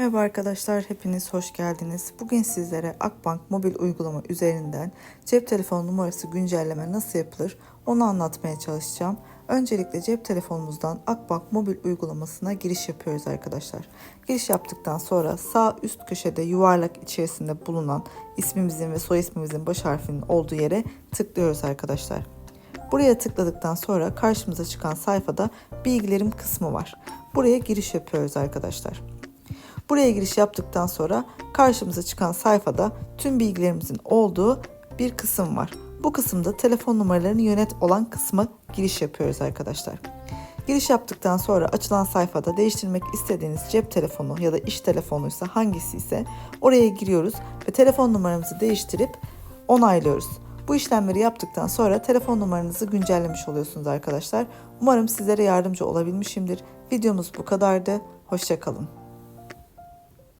Merhaba arkadaşlar, hepiniz hoş geldiniz. Bugün sizlere Akbank mobil uygulama üzerinden cep telefonu numarası güncelleme nasıl yapılır onu anlatmaya çalışacağım. Öncelikle cep telefonumuzdan Akbank mobil uygulamasına giriş yapıyoruz arkadaşlar. Giriş yaptıktan sonra sağ üst köşede yuvarlak içerisinde bulunan ismimizin ve soy ismimizin baş harfinin olduğu yere tıklıyoruz arkadaşlar. Buraya tıkladıktan sonra karşımıza çıkan sayfada bilgilerim kısmı var. Buraya giriş yapıyoruz arkadaşlar. Buraya giriş yaptıktan sonra karşımıza çıkan sayfada tüm bilgilerimizin olduğu bir kısım var. Bu kısımda telefon numaralarını yönet olan kısma giriş yapıyoruz arkadaşlar. Giriş yaptıktan sonra açılan sayfada değiştirmek istediğiniz cep telefonu ya da iş telefonuysa hangisi ise oraya giriyoruz ve telefon numaramızı değiştirip onaylıyoruz. Bu işlemleri yaptıktan sonra telefon numaranızı güncellemiş oluyorsunuz arkadaşlar. Umarım sizlere yardımcı olabilmişimdir. Videomuz bu kadardı. Hoşçakalın.